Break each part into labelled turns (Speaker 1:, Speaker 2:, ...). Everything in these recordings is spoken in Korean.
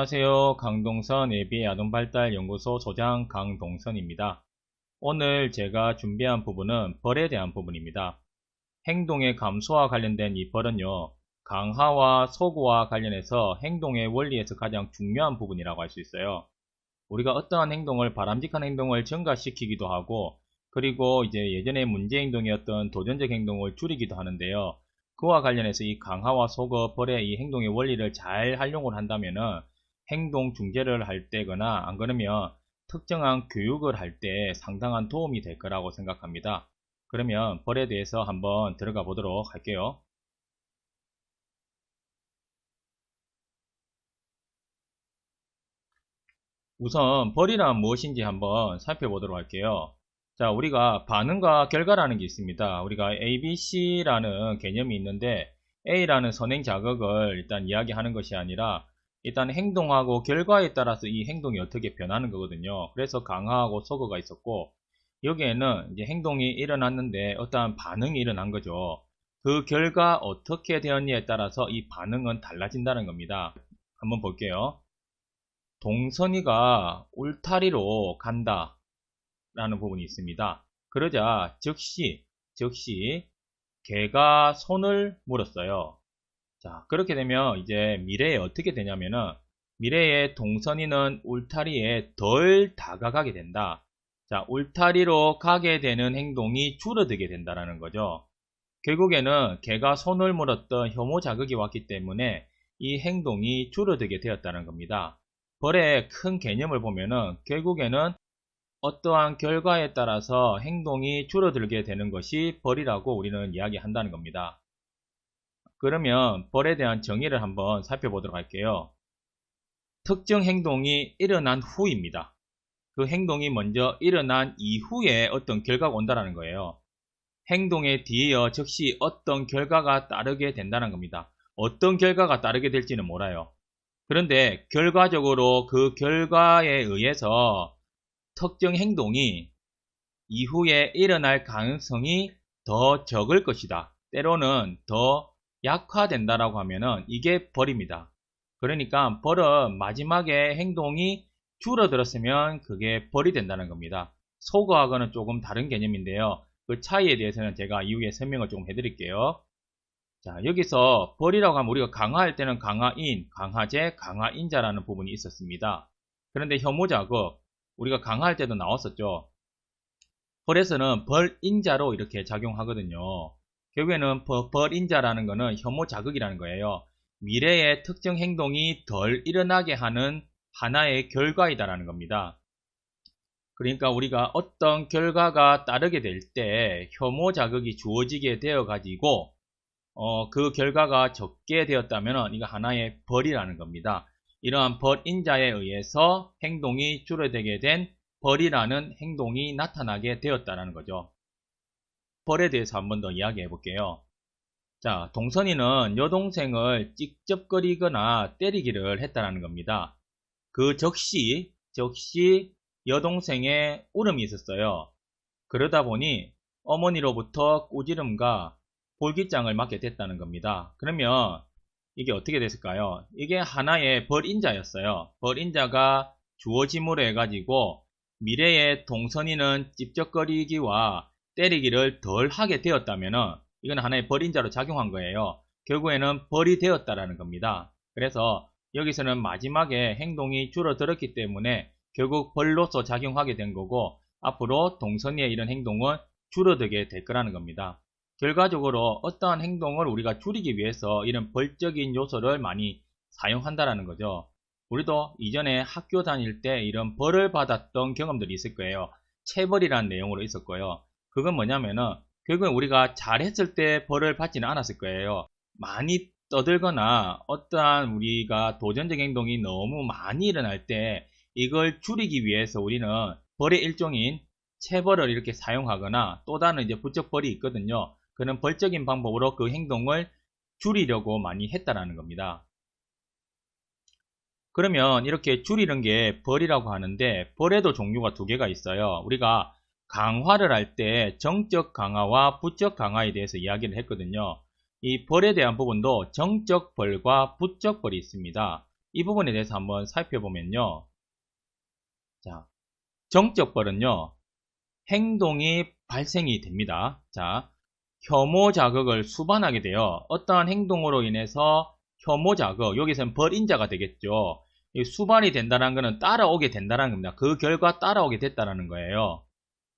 Speaker 1: 안녕하세요. 강동선 예비 아동발달연구소 소장 강동선입니다. 오늘 제가 준비한 부분은 벌에 대한 부분입니다. 행동의 감소와 관련된 이 벌은요. 강화와 소구와 관련해서 행동의 원리에서 가장 중요한 부분이라고 할 수 있어요. 우리가 어떠한 행동을 바람직한 행동을 증가시키기도 하고 그리고 이제 예전에 문제 행동이었던 도전적 행동을 줄이기도 하는데요. 그와 관련해서 이 강화와 소거, 벌의 이 행동의 원리를 잘 활용을 한다면은 행동 중재를 할 때거나 안 그러면 특정한 교육을 할 때 상당한 도움이 될 거라고 생각합니다. 그러면 벌에 대해서 한번 들어가 보도록 할게요. 우선 벌이란 무엇인지 한번 살펴보도록 할게요. 자, 우리가 반응과 결과라는 게 있습니다. 우리가 ABC라는 개념이 있는데 A라는 선행 자극을 일단 이야기하는 것이 아니라 일단 행동하고 결과에 따라서 이 행동이 어떻게 변하는 거거든요. 그래서 강화하고 소거가 있었고 여기에는 이제 행동이 일어났는데 어떠한 반응이 일어난 거죠. 그 결과 어떻게 되었냐에 따라서 이 반응은 달라진다는 겁니다. 한번 볼게요. 동선이가 울타리로 간다. 라는 부분이 있습니다. 그러자 즉시 즉시 개가 손을 물었어요. 자 그렇게 되면 이제 미래에 어떻게 되냐면은 미래의 동선이는 울타리에 덜 다가가게 된다. 자 울타리로 가게 되는 행동이 줄어들게 된다라는 거죠. 결국에는 개가 손을 물었던 혐오 자극이 왔기 때문에 이 행동이 줄어들게 되었다는 겁니다. 벌의 큰 개념을 보면은 결국에는 어떠한 결과에 따라서 행동이 줄어들게 되는 것이 벌이라고 우리는 이야기한다는 겁니다. 그러면 벌에 대한 정의를 한번 살펴보도록 할게요. 특정 행동이 일어난 후입니다. 그 행동이 먼저 일어난 이후에 어떤 결과가 온다는 거예요. 행동에 뒤이어 즉시 어떤 결과가 따르게 된다는 겁니다. 어떤 결과가 따르게 될지는 몰라요. 그런데 결과적으로 그 결과에 의해서 특정 행동이 이후에 일어날 가능성이 더 적을 것이다. 때로는 더 약화된다라고 하면은 이게 벌입니다. 그러니까 벌은 마지막에 행동이 줄어들었으면 그게 벌이 된다는 겁니다. 소거하고는 조금 다른 개념인데요. 그 차이에 대해서는 제가 이후에 설명을 조금 해드릴게요. 자, 여기서 벌이라고 하면 우리가 강화할 때는 강화인, 강화제, 강화인자라는 부분이 있었습니다. 그런데 혐오자극, 우리가 강화할 때도 나왔었죠. 벌에서는 벌인자로 이렇게 작용하거든요. 결국에는 벌인자라는 것은 혐오 자극이라는 거예요. 미래의 특정 행동이 덜 일어나게 하는 하나의 결과이다라는 겁니다. 그러니까 우리가 어떤 결과가 따르게 될 때 혐오 자극이 주어지게 되어 가지고 어, 그 결과가 적게 되었다면 이거 하나의 벌이라는 겁니다. 이러한 벌인자에 의해서 행동이 줄어들게 된 벌이라는 행동이 나타나게 되었다는 거죠. 벌에 대해서 한번 더 이야기해 볼게요. 자, 동선이는 여동생을 찍적거리거나 때리기를 했다는 겁니다. 그 적시, 적시 여동생의 울음이 있었어요. 그러다 보니 어머니로부터 꾸지름과 볼기장을 맞게 됐다는 겁니다. 그러면 이게 어떻게 됐을까요? 이게 하나의 벌인자였어요. 벌인자가 주어짐으로 해가지고 미래의 동선이는 찝쩍거리기와 때리기를 덜 하게 되었다면 이건 하나의 벌인자로 작용한 거예요. 결국에는 벌이 되었다라는 겁니다. 그래서 여기서는 마지막에 행동이 줄어들었기 때문에 결국 벌로서 작용하게 된 거고 앞으로 동선이의 이런 행동은 줄어들게 될 거라는 겁니다. 결과적으로 어떠한 행동을 우리가 줄이기 위해서 이런 벌적인 요소를 많이 사용한다라는 거죠. 우리도 이전에 학교 다닐 때 이런 벌을 받았던 경험들이 있을 거예요. 체벌이라는 내용으로 있었고요. 그건 뭐냐면은 결국엔 우리가 잘했을 때 벌을 받지는 않았을 거예요. 많이 떠들거나 어떠한 우리가 도전적 행동이 너무 많이 일어날 때 이걸 줄이기 위해서 우리는 벌의 일종인 체벌을 이렇게 사용하거나 또 다른 이제 부적 벌이 있거든요. 그런 벌적인 방법으로 그 행동을 줄이려고 많이 했다라는 겁니다. 그러면 이렇게 줄이는 게 벌이라고 하는데 벌에도 종류가 두 개가 있어요. 우리가 강화를 할 때 정적 강화와 부적 강화에 대해서 이야기를 했거든요. 이 벌에 대한 부분도 정적 벌과 부적 벌이 있습니다. 이 부분에 대해서 한번 살펴보면요. 자, 정적 벌은요. 행동이 발생이 됩니다. 자, 혐오 자극을 수반하게 되어 어떠한 행동으로 인해서 혐오 자극, 여기서는 벌인자가 되겠죠. 수반이 된다는 것은 따라오게 된다는 겁니다. 그 결과 따라오게 됐다는 거예요.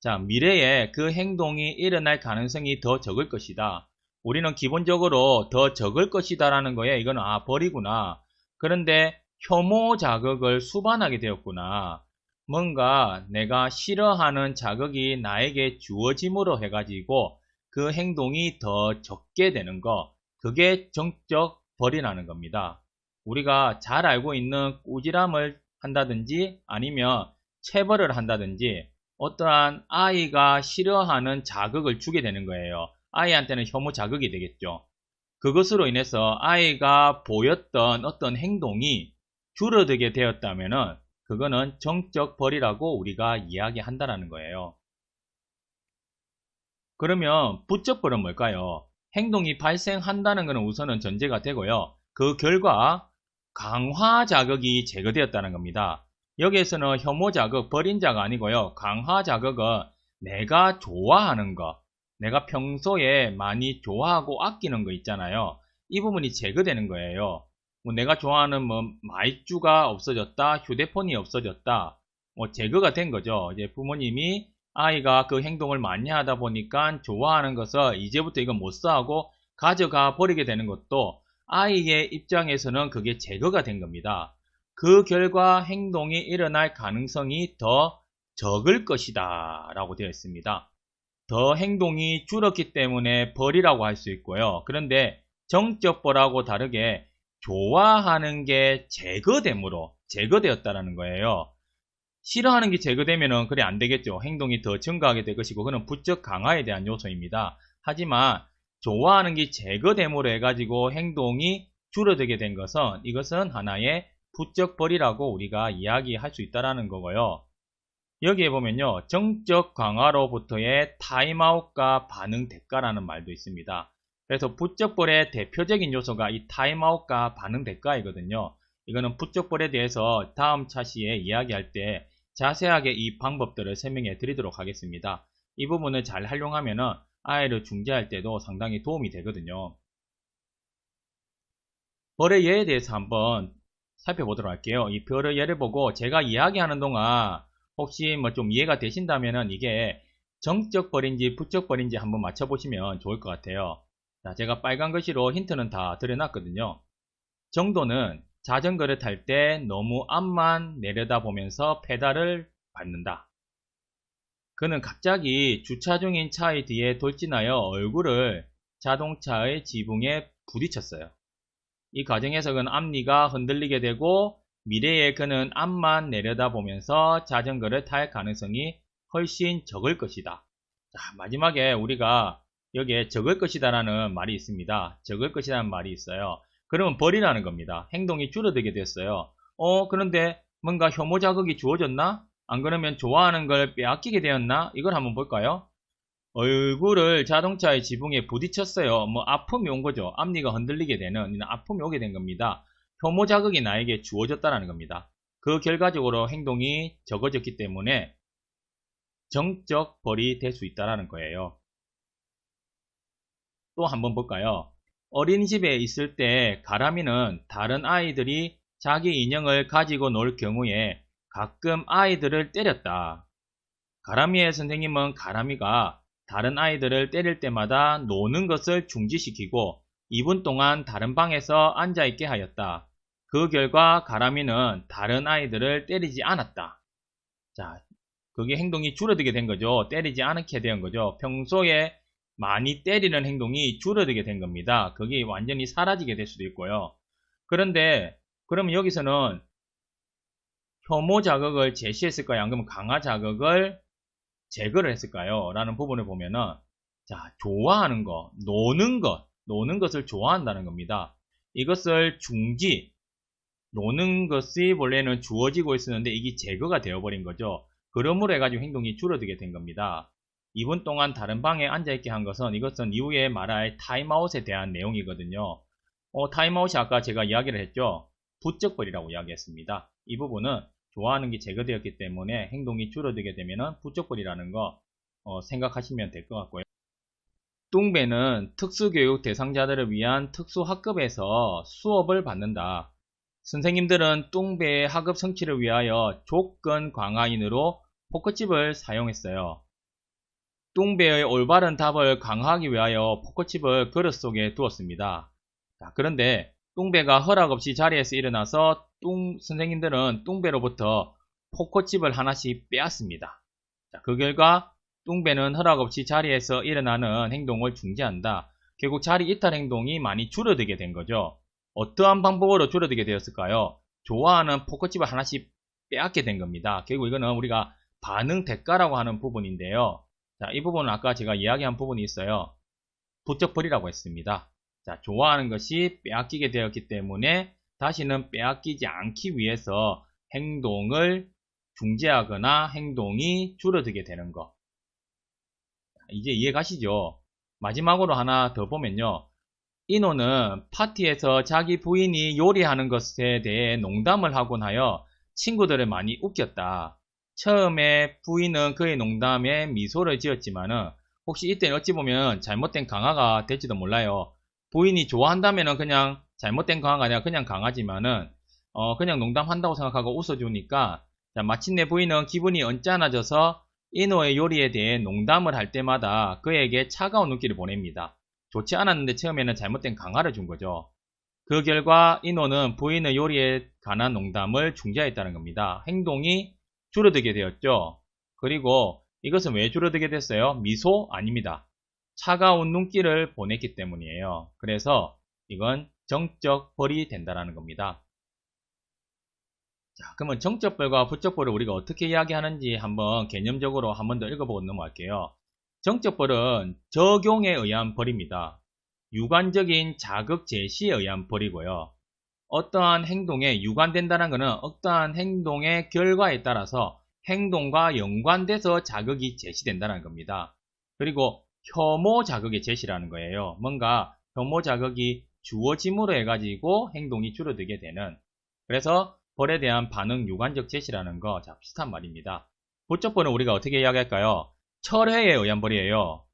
Speaker 1: 자, 미래에 그 행동이 일어날 가능성이 더 적을 것이다. 우리는 기본적으로 더 적을 것이다라는 거에 이거는 아, 벌이구나. 그런데 혐오 자극을 수반하게 되었구나. 뭔가 내가 싫어하는 자극이 나에게 주어짐으로 해가지고 그 행동이 더 적게 되는 거. 그게 정적 벌이라는 겁니다. 우리가 잘 알고 있는 꾸지람을 한다든지 아니면 체벌을 한다든지 어떠한 아이가 싫어하는 자극을 주게 되는 거예요. 아이한테는 혐오 자극이 되겠죠. 그것으로 인해서 아이가 보였던 어떤 행동이 줄어들게 되었다면 그거는 정적 벌이라고 우리가 이야기한다라는 거예요. 그러면 부적 벌은 뭘까요? 행동이 발생한다는 것은 우선은 전제가 되고요. 그 결과 강화 자극이 제거되었다는 겁니다. 여기에서는 혐오 자극, 벌인자가 아니고요. 강화 자극은 내가 좋아하는 거, 내가 평소에 많이 좋아하고 아끼는 거 있잖아요. 이 부분이 제거되는 거예요. 뭐 내가 좋아하는 뭐 마이쮸가 없어졌다, 휴대폰이 없어졌다, 뭐 제거가 된 거죠. 이제 부모님이 아이가 그 행동을 많이 하다 보니까 좋아하는 것을 이제부터 이거 못 사고 가져가 버리게 되는 것도 아이의 입장에서는 그게 제거가 된 겁니다. 그 결과 행동이 일어날 가능성이 더 적을 것이다 라고 되어 있습니다. 더 행동이 줄었기 때문에 벌이라고 할 수 있고요. 그런데 정적 벌하고 다르게 좋아하는 게 제거됨으로 제거되었다라는 거예요. 싫어하는 게 제거되면은 그래 안 되겠죠. 행동이 더 증가하게 될 것이고 그는 부적 강화에 대한 요소입니다. 하지만 좋아하는 게 제거됨으로 해가지고 행동이 줄어들게 된 것은 이것은 하나의 부적 벌이라고 우리가 이야기할 수 있다라는 거고요. 여기에 보면요. 정적 강화로부터의 타임아웃과 반응 대가라는 말도 있습니다. 그래서 부적벌의 대표적인 요소가 이 타임아웃과 반응 대가이거든요. 이거는 부적벌에 대해서 다음 차시에 이야기할 때 자세하게 이 방법들을 설명해 드리도록 하겠습니다. 이 부분을 잘 활용하면 아이를 중재할 때도 상당히 도움이 되거든요. 벌의 예에 대해서 한번 살펴보도록 할게요. 이 별의 예를 보고 제가 이야기하는 동안 혹시 뭐 좀 이해가 되신다면 이게 정적 벌인지 부적 벌인지 한번 맞춰보시면 좋을 것 같아요. 자, 제가 빨간 글씨로 힌트는 다 드려놨거든요. 정도는 자전거를 탈 때 너무 앞만 내려다보면서 페달을 밟는다. 그는 갑자기 주차 중인 차의 뒤에 돌진하여 얼굴을 자동차의 지붕에 부딪혔어요. 이 과정에서 그는 앞니가 흔들리게 되고 미래에 그는 앞만 내려다보면서 자전거를 탈 가능성이 훨씬 적을 것이다. 자, 마지막에 우리가 여기에 적을 것이다 라는 말이 있습니다. 적을 것이라는 말이 있어요. 그러면 벌이라는 겁니다. 행동이 줄어들게 됐어요. 어, 그런데 뭔가 혐오 자극이 주어졌나? 안 그러면 좋아하는 걸 빼앗기게 되었나? 이걸 한번 볼까요? 얼굴을 자동차의 지붕에 부딪혔어요. 뭐 아픔이 온 거죠. 앞니가 흔들리게 되는 아픔이 오게 된 겁니다. 혐오 자극이 나에게 주어졌다는 겁니다. 그 결과적으로 행동이 적어졌기 때문에 정적 벌이 될 수 있다는 거예요. 또 한번 볼까요? 어린이집에 있을 때 가람이는 다른 아이들이 자기 인형을 가지고 놀 경우에 가끔 아이들을 때렸다. 가람이의 선생님은 가람이가 다른 아이들을 때릴 때마다 노는 것을 중지시키고 2분 동안 다른 방에서 앉아있게 하였다. 그 결과 가람이는 다른 아이들을 때리지 않았다. 자, 그게 행동이 줄어들게 된 거죠. 때리지 않게 된 거죠. 평소에 많이 때리는 행동이 줄어들게 된 겁니다. 그게 완전히 사라지게 될 수도 있고요. 그런데 그러면 여기서는 혐오 자극을 제시했을까요? 아니면 강화 자극을 제거를 했을까요? 라는 부분을 보면은 자 좋아하는 거, 노는 것, 노는 것을 좋아한다는 겁니다. 이것을 중지, 노는 것이 원래는 주어지고 있었는데 이게 제거가 되어버린 거죠. 그러므로 해가지고 행동이 줄어들게 된 겁니다. 2분 동안 다른 방에 앉아있게 한 것은 이것은 이후에 말할 타임아웃에 대한 내용이거든요. 어, 타임아웃이 아까 제가 이야기를 했죠. 부적벌이라고 이야기했습니다. 이 부분은 좋아하는 게 제거되었기 때문에 행동이 줄어들게 되면 부적벌이라는 거 어, 생각하시면 될 것 같고요. 뚱배는 특수교육 대상자들을 위한 특수학급에서 수업을 받는다. 선생님들은 뚱배의 학업 성취를 위하여 조건 강화인으로 포커칩을 사용했어요. 뚱배의 올바른 답을 강화하기 위하여 포커칩을 그릇 속에 두었습니다. 자, 그런데 뚱배가 허락 없이 자리에서 일어나서 뚱 선생님들은 뚱배로부터 포커칩을 하나씩 빼앗습니다. 자, 그 결과 뚱배는 허락 없이 자리에서 일어나는 행동을 중지한다. 결국 자리 이탈 행동이 많이 줄어들게 된 거죠. 어떠한 방법으로 줄어들게 되었을까요? 좋아하는 포커칩을 하나씩 빼앗게 된 겁니다. 결국 이거는 우리가 반응 대가라고 하는 부분인데요. 자, 이 부분은 아까 제가 이야기한 부분이 있어요. 부적벌이라고 했습니다. 자, 좋아하는 것이 빼앗기게 되었기 때문에 다시는 빼앗기지 않기 위해서 행동을 중지하거나 행동이 줄어들게 되는 것. 이제 이해 가시죠? 마지막으로 하나 더 보면요. 인호는 파티에서 자기 부인이 요리하는 것에 대해 농담을 하곤 하여 친구들을 많이 웃겼다. 처음에 부인은 그의 농담에 미소를 지었지만은 혹시 이때 어찌 보면 잘못된 강화가 될지도 몰라요. 부인이 좋아한다면은 그냥 잘못된 강화가 아니라 그냥 강하지만은 어 그냥 농담한다고 생각하고 웃어주니까 자, 마침내 부인은 기분이 언짢아져서 인호의 요리에 대해 농담을 할 때마다 그에게 차가운 눈길을 보냅니다. 좋지 않았는데 처음에는 잘못된 강화를 준 거죠. 그 결과 인호는 부인의 요리에 관한 농담을 중지했다는 겁니다. 행동이 줄어들게 되었죠. 그리고 이것은 왜 줄어들게 됐어요? 미소 아닙니다. 차가운 눈길을 보냈기 때문이에요. 그래서 이건 정적 벌이 된다는 겁니다. 자, 그러면 정적 벌과 부적 벌을 우리가 어떻게 이야기하는지 한번 개념적으로 한 번 더 읽어보고 넘어갈게요. 정적 벌은 적용에 의한 벌입니다. 유관적인 자극 제시에 의한 벌이고요. 어떠한 행동에 유관된다는 것은 어떠한 행동의 결과에 따라서 행동과 연관돼서 자극이 제시된다는 겁니다. 그리고 혐오 자극의 제시라는 거예요. 뭔가 혐오 자극이 주어짐으로 해가지고 행동이 줄어들게 되는 그래서 벌에 대한 반응 유관적 제시라는 거 자, 비슷한 말입니다. 부적벌은 우리가 어떻게 이야기할까요? 철회에 의한 벌이에요.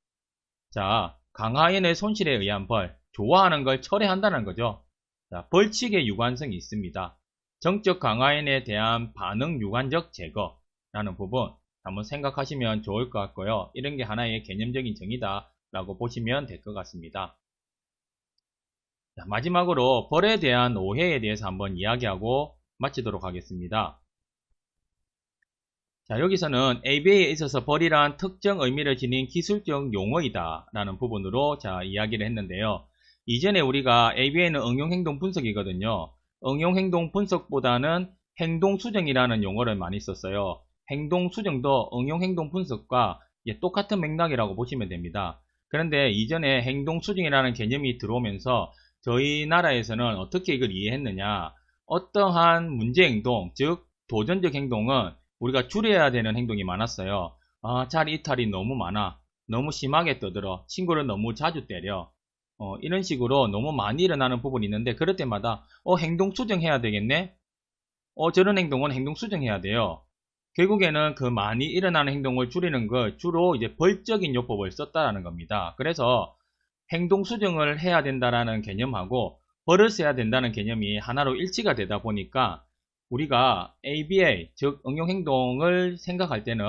Speaker 1: 자, 강하인의 손실에 의한 벌, 좋아하는 걸 철회한다는 거죠. 자, 벌칙의 유관성이 있습니다. 정적 강화인에 대한 반응 유관적 제거라는 부분 한번 생각하시면 좋을 것 같고요. 이런 게 하나의 개념적인 정의다 라고 보시면 될 것 같습니다. 자, 마지막으로 벌에 대한 오해에 대해서 한번 이야기하고 마치도록 하겠습니다. 자, 여기서는 ABA에 있어서 벌이란 특정 의미를 지닌 기술적 용어이다 라는 부분으로 자, 이야기를 했는데요. 이전에 우리가 ABA는 응용행동 분석이거든요. 응용행동 분석보다는 행동수정이라는 용어를 많이 썼어요. 행동수정도 응용행동 분석과 똑같은 맥락이라고 보시면 됩니다. 그런데 이전에 행동수정이라는 개념이 들어오면서 저희 나라에서는 어떻게 이걸 이해했느냐 어떠한 문제 행동, 즉 도전적 행동은 우리가 줄여야 되는 행동이 많았어요. 아, 자리 이탈이 너무 많아. 너무 심하게 떠들어. 친구를 너무 자주 때려. 어, 이런 식으로 너무 많이 일어나는 부분이 있는데 그럴 때마다 어, 행동 수정해야 되겠네? 어, 저런 행동은 행동 수정해야 돼요. 결국에는 그 많이 일어나는 행동을 줄이는 걸 주로 이제 벌적인 요법을 썼다라는 겁니다. 그래서 행동 수정을 해야 된다라는 개념하고 벌을 써야 된다는 개념이 하나로 일치가 되다 보니까 우리가 ABA, 즉 응용 행동을 생각할 때는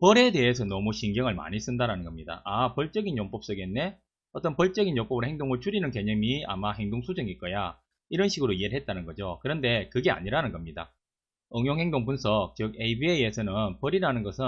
Speaker 1: 벌에 대해서 너무 신경을 많이 쓴다는 겁니다. 아, 벌적인 용법 쓰겠네? 어떤 벌적인 요법으로 행동을 줄이는 개념이 아마 행동 수정일 거야. 이런 식으로 이해를 했다는 거죠. 그런데 그게 아니라는 겁니다. 응용 행동 분석, 즉 ABA에서는 벌이라는 것은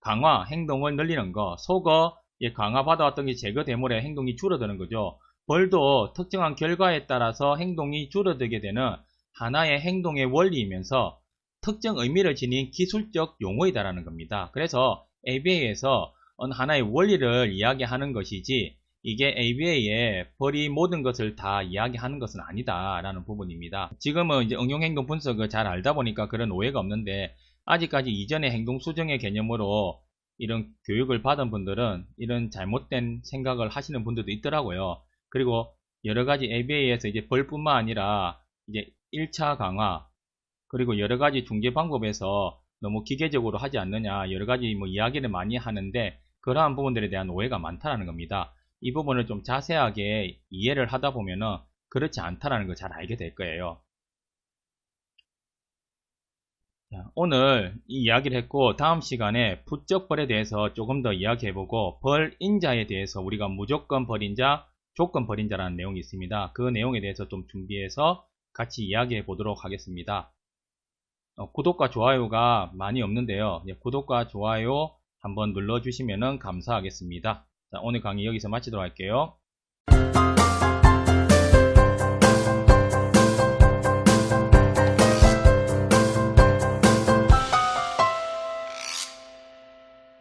Speaker 1: 강화, 행동을 늘리는 거, 속어, 강화받아왔던 게 제거되므로 행동이 줄어드는 거죠. 벌도 특정한 결과에 따라서 행동이 줄어들게 되는 하나의 행동의 원리이면서 특정 의미를 지닌 기술적 용어이다라는 겁니다. 그래서 ABA에서 하나의 원리를 이야기하는 것이지 이게 ABA의 벌이 모든 것을 다 이야기하는 것은 아니다 라는 부분입니다. 지금은 이제 응용행동 분석을 잘 알다 보니까 그런 오해가 없는데 아직까지 이전의 행동 수정의 개념으로 이런 교육을 받은 분들은 이런 잘못된 생각을 하시는 분들도 있더라고요. 그리고 여러 가지 ABA에서 이제 벌뿐만 아니라 이제 1차 강화, 그리고 여러 가지 중개 방법에서 너무 기계적으로 하지 않느냐, 여러 가지 뭐 이야기를 많이 하는데, 그러한 부분들에 대한 오해가 많다는 겁니다. 이 부분을 좀 자세하게 이해를 하다 보면은 그렇지 않다라는 걸 잘 알게 될 거예요. 자, 오늘 이 이야기를 했고 다음 시간에 부적벌에 대해서 조금 더 이야기해보고 벌인자에 대해서 우리가 무조건 벌인자, 조건 벌인자라는 내용이 있습니다. 그 내용에 대해서 좀 준비해서 같이 이야기해 보도록 하겠습니다. 어, 구독과 좋아요가 많이 없는데요. 예, 구독과 좋아요 한번 눌러주시면 감사하겠습니다. 자, 오늘 강의 여기서 마치도록 할게요.